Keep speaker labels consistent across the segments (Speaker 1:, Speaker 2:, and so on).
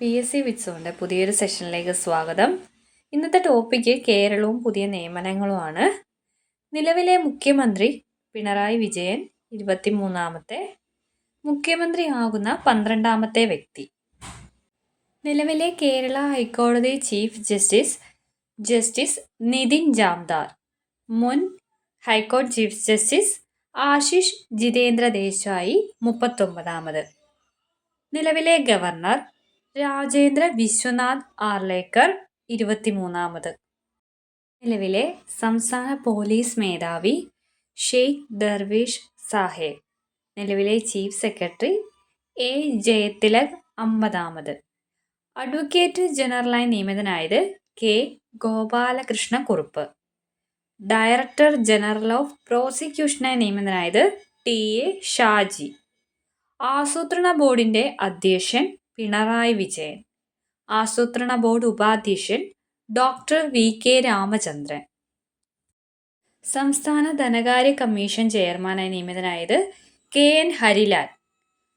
Speaker 1: P S C വിറ്റ്സോന്റെ പുതിയൊരു സെഷനിലേക്ക് സ്വാഗതം. ഇന്നത്തെ ടോപ്പിക്ക് കേരളവും പുതിയ നിയമനങ്ങളുമാണ്. നിലവിലെ മുഖ്യമന്ത്രി പിണറായി വിജയൻ ഇരുപത്തിമൂന്നാമത്തെ മുഖ്യമന്ത്രി ആകുന്ന പന്ത്രണ്ടാമത്തെ വ്യക്തി. നിലവിലെ കേരള ഹൈക്കോടതി chief justice justice Nitin Jamdar. മുൻ ഹൈക്കോടതി ചീഫ് ജസ്റ്റിസ് ആശിഷ് ജിതേന്ദ്ര ദേശായി മുപ്പത്തൊമ്പതാമത്. നിലവിലെ ഗവർണർ രാജേന്ദ്ര വിശ്വനാഥ് ആർലേക്കർ ഇരുപത്തിമൂന്നാമത്. നിലവിലെ സംസ്ഥാന പോലീസ് മേധാവി ഷെയ്ഖ് ദർവീഷ് സാഹേബ് നിലവിലെ ചീഫ് സെക്രട്ടറി എ. ജയതിലക് അമ്പതാമത്. അഡ്വക്കേറ്റ് ജനറലായി നിയമിതനായത് K. Gopalakrishna Kurup. Director general of പ്രോസിക്യൂഷനായി നിയമിതനായത് ടി. എ. ഷാജി. ആസൂത്രണ ബോർഡിന്റെ അധ്യക്ഷൻ പിണറായി വിജയൻ. ആസൂത്രണ ബോർഡ് ഉപാധ്യക്ഷൻ ഡോക്ടർ വി കെ രാമചന്ദ്രൻ. സംസ്ഥാന ധനകാര്യ കമ്മീഷൻ ചെയർമാനായി നിയമിതനായത് കെ എൻ ഹരിലാൽ.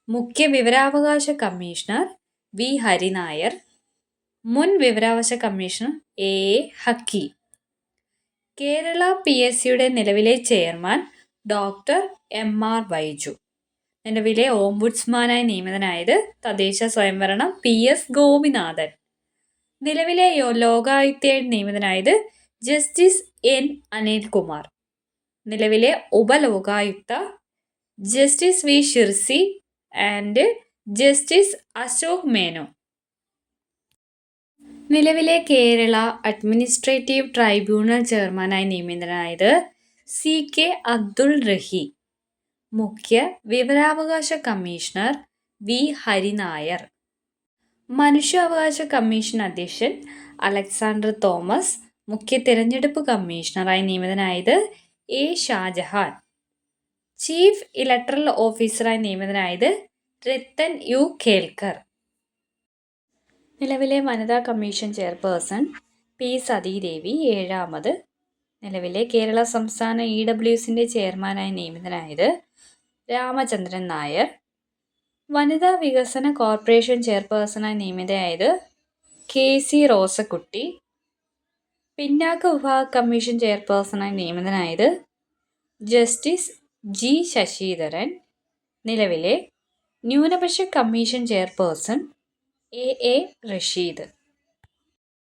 Speaker 1: മുഖ്യ വിവരാവകാശ കമ്മീഷണർ വി ഹരിനായർ. മുൻ വിവരാവകാശ commissioner A A Hakki. Kerala P S സിയുടെ നിലവിലെ chairman doctor M R Baiju നിലവിലെ ഓംബുഡ്സ്മാനായി നിയമിതനായത് തദ്ദേശ സ്വയംഭരണം പി എസ് ഗോപിനാഥൻ. നിലവിലെ ലോകായുക്തയായി നിയമിതനായത് ജസ്റ്റിസ് എൻ അനിൽകുമാർ. നിലവിലെ Upalokayukta justice V Shircy and justice Ashok Menon നിലവിലെ കേരള അഡ്മിനിസ്ട്രേറ്റീവ് ട്രൈബ്യൂണൽ ചെയർമാനായി നിയമിതനായത് സി കെ അബ്ദുൾ റഹീം. മുഖ്യ വിവരാവകാശ കമ്മീഷണർ വി. ഹരിനായർ. മനുഷ്യാവകാശ കമ്മീഷൻ അധ്യക്ഷൻ അലക്സാണ്ടർ തോമസ് മുഖ്യ തിരഞ്ഞെടുപ്പ് കമ്മീഷണറായി നിയമിതനായത് എ. ഷാജഹാൻ. ചീഫ് ഇലക്ട്രൽ ഓഫീസറായി നിയമിതനായത് രത്തൻ യു. കേൽക്കർ. നിലവിലെ വനിതാ കമ്മീഷൻ ചെയർപേഴ്സൺ പി. സതീദേവി ഏഴാമത്. നിലവിലെ കേരള സംസ്ഥാന ഇ. ഡബ്ല്യു. എസിന്റെ ചെയർമാനായി നിയമിതനായത് രാമചന്ദ്രൻ നായർ. വനിതാ വികസന കോർപ്പറേഷൻ ചെയർപേഴ്സണായി നിയമിതയായത് കെ സി റോസക്കുട്ടി. പിന്നാക്ക വിഭാഗ കമ്മീഷൻ ചെയർപേഴ്സണായി നിയമിതനായത് ജസ്റ്റിസ് ജി ശശിധരൻ. നിലവിലെ ന്യൂനപക്ഷ commission chairperson A A Rasheed.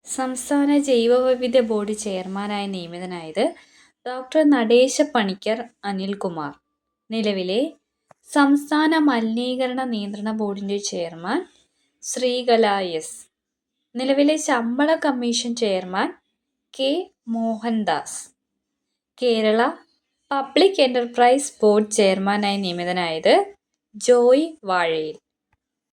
Speaker 1: സംസ്ഥാന ജൈവവൈവിധ്യ ബോർഡ് ചെയർമാനായി നിയമിതനായത് ഡോക്ടർ നടേശ പണിക്കർ അനിൽകുമാർ. നിലവിലെ സംസ്ഥാന മലിനീകരണ നിയന്ത്രണ ബോർഡിന്റെ ചെയർമാൻ ശ്രീകല എസ്. നിലവിലെ ശമ്പള commission chairman K Mohandas. Kerala public enterprise board ചെയർമാനായി നിയമിതനായത് ജോയ് വാഴയിൽ.